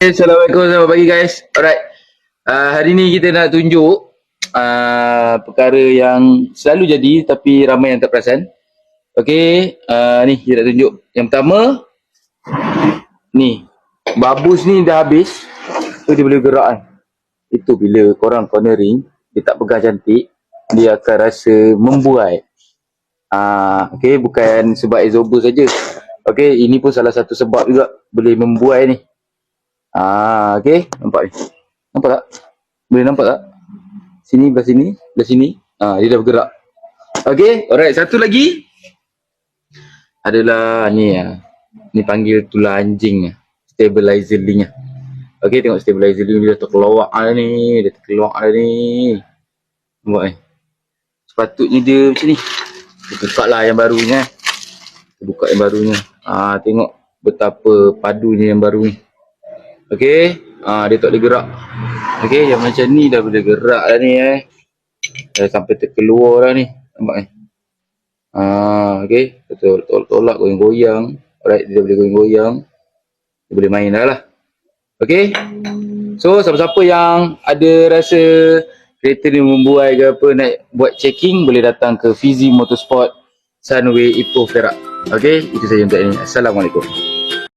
Assalamualaikum selamat pagi guys. Alright. Uh, hari ni kita nak tunjuk uh, perkara yang selalu jadi tapi ramai yang tak perasan. Okey, uh, ni kita nak tunjuk. Yang pertama ni. Babus ni dah habis. So dia boleh gerak kan. Itu bila korang cornering, dia tak pegang cantik, dia akan rasa membuai. Ah, okey bukan sebab exober saja. Okey, ini pun salah satu sebab juga boleh membuai ni. Ah, okey. Nampak ni. Nampak tak? Boleh nampak tak? Sini belah sini, belah sini. Ah, dia dah bergerak. Okey, alright. Satu lagi adalah ni ah. Ni panggil tulang anjing ah. Stabilizer link ah. Okey, tengok stabilizer link dia terkeluar dah ni. Dia terkeluar dah ni. Nampak ni. Sepatutnya dia macam ni. Buka lah yang barunya. Kita buka yang barunya. Ah, tengok betapa padunya yang baru ni. Okey, ah dia tak boleh gerak. Okey, yang macam ni dah boleh gerak dah ni eh. Dah sampai terkeluar dah ni. Nampak ni. Ah, okey, betul tolak tolak goyang-goyang. Alright, dia boleh goyang-goyang. Dia boleh main dah lah. Okey. So, siapa-siapa yang ada rasa kereta ni membuai ke apa nak buat checking boleh datang ke Fizi Motorsport Sunway Ipoh Perak. Okey, itu saja untuk ini. Assalamualaikum.